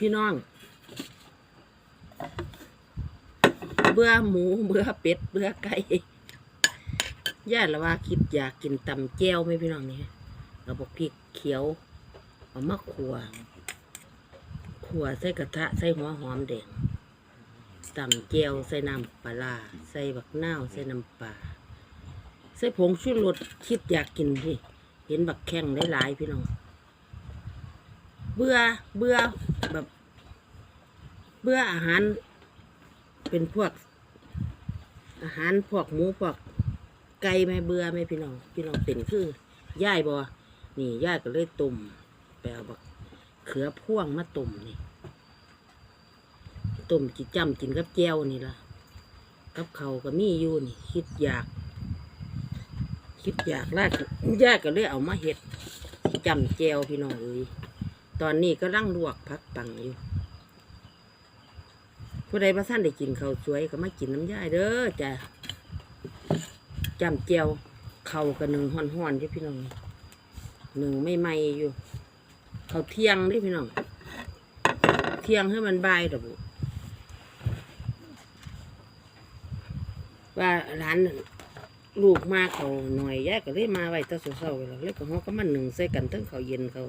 พี่น้อง เบื่อหมูเบื่อเป็ดเบื่อไก่ย่าละว่าคิดอยากกินตำแก้วไหมพี่น้องนี่เอาบอกพริกเขียวเอามาขัวขัวใส่กระทะใส่หัวหอมแดงตำแก้วใส่น้ำปลาใส่บักนาวใส่น้ำปลาใส่ผงชูรสคิดอยากกินที่เห็นบักแข้งหลายๆพี่น้อง เบื่อเบื่อ แบบเบื่ออาหาร เป็นพวก อาหารพวกหมูพวกไก่ไม่เบื่อไม่พี่น้อง พี่น้องเป็นคือย่ายบอนี่ย่ายก็เลยตุ่มแปลบักเขือพ่วงมาตุ่มนี่ตุ่มจิจำกินกับแจ้วนี่ล่ะกับเขาก็มีอยู่นี่ คิดอยาก คิดอยากลากย่ายก็เลยเอามาเห็ดจำแจวพี่น้องเอ้ย ตอนนี้ก็ร่างลวกพักปังอยู่ ผู้ใดพระท่านได้กินข้าวสวยก็มากินน้ำย่ายเด้อจ้ะจำเจียวเข่ากับหนึ่งห่อนๆที่พี่น้องหนึ่งไม่ไหมอยู่เขาเที่ยงด้พี่น้อง เที่ยงให้มันบายดอกบุว่าร้านลูกมาเขาหน่อยย่ายกก็เลยมาไว้ตะเศร้าๆไปแล้วเลยก็ฮอกก็มันหนึ่งใส่กันตั้งเขาเย็นเขา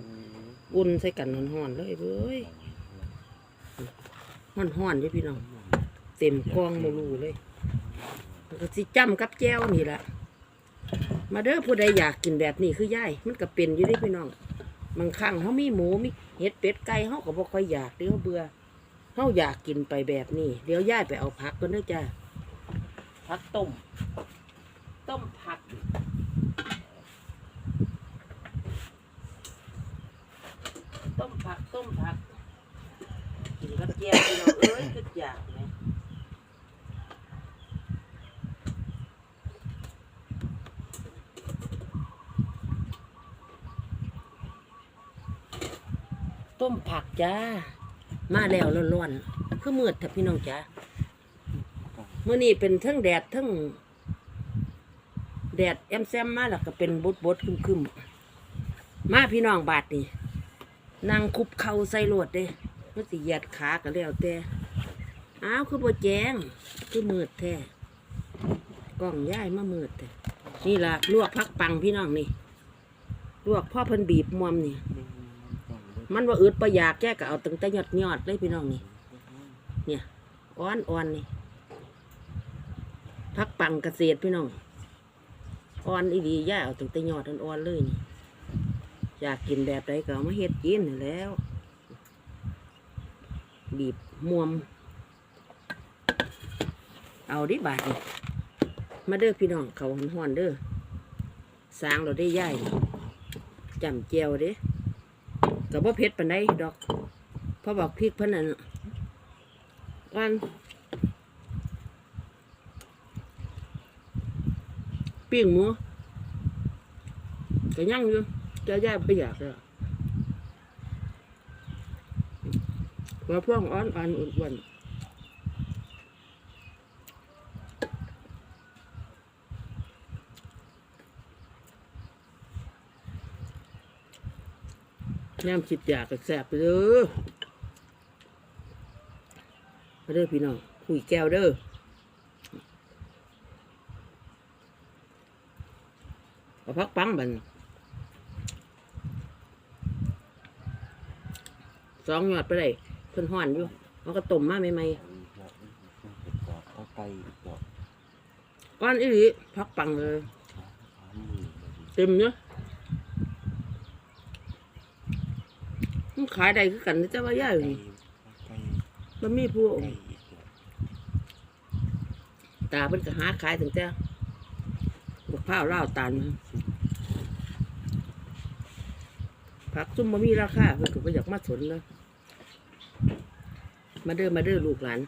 อุ่นใส่กันห่อนๆเลยเบ้ยห้อนๆด้อพี่น้อง เต็มกองโมลูเลยแล้วก็สิจ้ำกับแก้วนี่แหละ มาเด้อผู้ใดอยากกินแบบนี้คือย่ายมันก็เป็นอยู่ด้อพี่น้องบางครั้งเขามีหมูมีเห็ดเป็ดไก่เขาก็บ่ค่อยอยากเดี๋ยวเบื่อเขาอยากกินไปแบบนี้ เดี๋ยวย่ายไปเอาผักกันเด้อจ้าผักต้ม ต้มผัก ต้มผักต้มผัก กินกับแก้วพี่น้องเอ้ยคืออยากไหม ต้มผักจ้า มาแล้วร้อนๆคือมืดถ้าพี่น้องจ้าเมื่อนี้เป็นทั้งแดดทั้งแดดแอมแซมมาแล้วก็เป็นบดบดๆคึมๆมาพี่น้องบาดนี่นั่งคุบเข่าใส่โลดเด้มันสิเหยียดขาก็แล้วแต่อ้าวคือบ่แจงคือมืดแท้กล้องย้ายมามืดแท้นี่ล่ะลวกพักปังพี่น้องนี่ ลวกพ่อพิ่นบีบมวมนี่ มันว่าอึดประอยากแก้ก็เอาตั้งแต่ยอดยอดเลยพี่น้องนี่ เนี่ยอ่อนอ่อนนี่พักปังเกษตรพี่น้องอ่อนอีดีย่าเอาตั้งแต่ยอดอ่อนๆเลยนี่อยากกินแบบใดก็เอามาเฮ็ดกินแล้ว บีบมวม เอาดิบาทนี่มาเด้อพี่น้องเขาหอนๆเด้อสางเราได้ย่ายจำเจียวเด้ กับว่าเพชรปานไดดอกพอบอกพริกเพิ่นนั่นวันปิ้งหมูก็ยั่งอยู่จะย่ายไปอยากเลยหัวพ่วงอ้อนอ่อนอุ่นอ้วน น้ำจิตอยากก็แสบไปเด้อมาเด้อพี่น้องคุยแก้วเด้อเอาพักปังบันสองหยอดไปเลยเพิ่นห่อนอยู่มันก็ต้มมาใหม่เอาไก่ดอกๆก้อนอีหลีพักปังเลยสามหมื่นบาทเต็มเนาะ มันขายได้คือกันนะเจ้าว่าย่าอยู่นี่มันมีผู้ไก่อีกดอกตาเพิ่นก็หาขายถึงแต่บกพร้าวเล่าวตาลมาผักซุ่มบ่มีราคาเพิ่นก็บ่อยากมาสนเลยมาเด้อมาเด้อลูกหลาน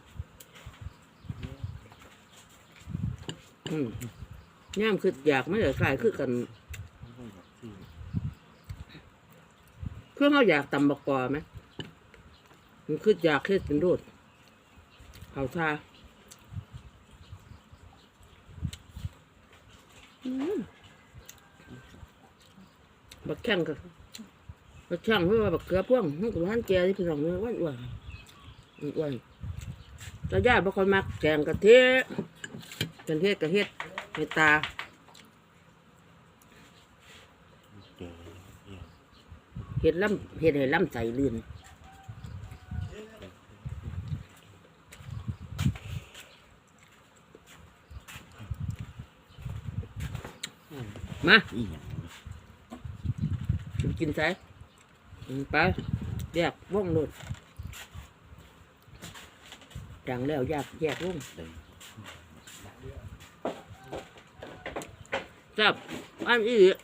อืมย่ามคืออยากไม่อยากขายคือกัน ไม่ค่อยอยากซื้อ เพื่อเขาอยากตำบกกอไหมมันคืออยากเฮ็ดเป็นโดดเอาชาอืมบักแข้งกับก็ช่างเพื่อว่าบักเกลือพ่วงมันก็บ่ทันแก่ที่พี่น้องเนื้ออ้วนอ้วนอ้วนๆแต่ญาติบางคนมักแกงกะทิกันเทศกะเฮ็ดให้ตา เจอเนี่ย เฮ็ดล่ำเฮ็ดให้ล่ำใจลื่นมาอีหยังสิกินใส่อืมไปแยกวงโลดดังแล้วแยกแยกวงเลยจับอันอีก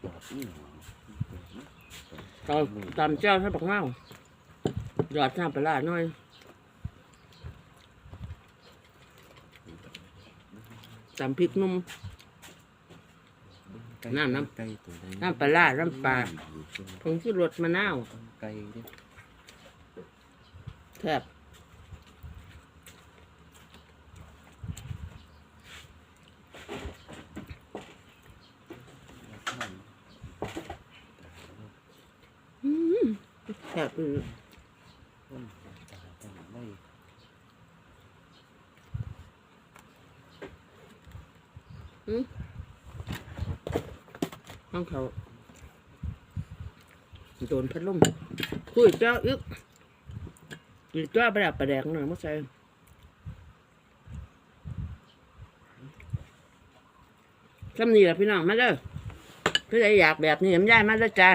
โอ้โหจอดอีหยังตอนตามเจ้าท่านปักเมาหยอดน้ำปลาร้าหน่อยตำพริกนุ่ม น้ำน้ำ ไก่ตัวใดน้ำปลาร้าน้ำปลาอยู่ตรงผงชูรสมะนาวไก่เด้อแทบ แล้วข้าง อืม แทบอือต้นตาต้นไม้ห้องเขาโดนพัดลมคุยเจ้าอึกอีกเจ้าประดับประแดกหน่อยมั้งใส่คำนี้แหละพี่น้องมาเด้อเพื่ออยากแบบนี้ผมย้ายมาแล้วจ้า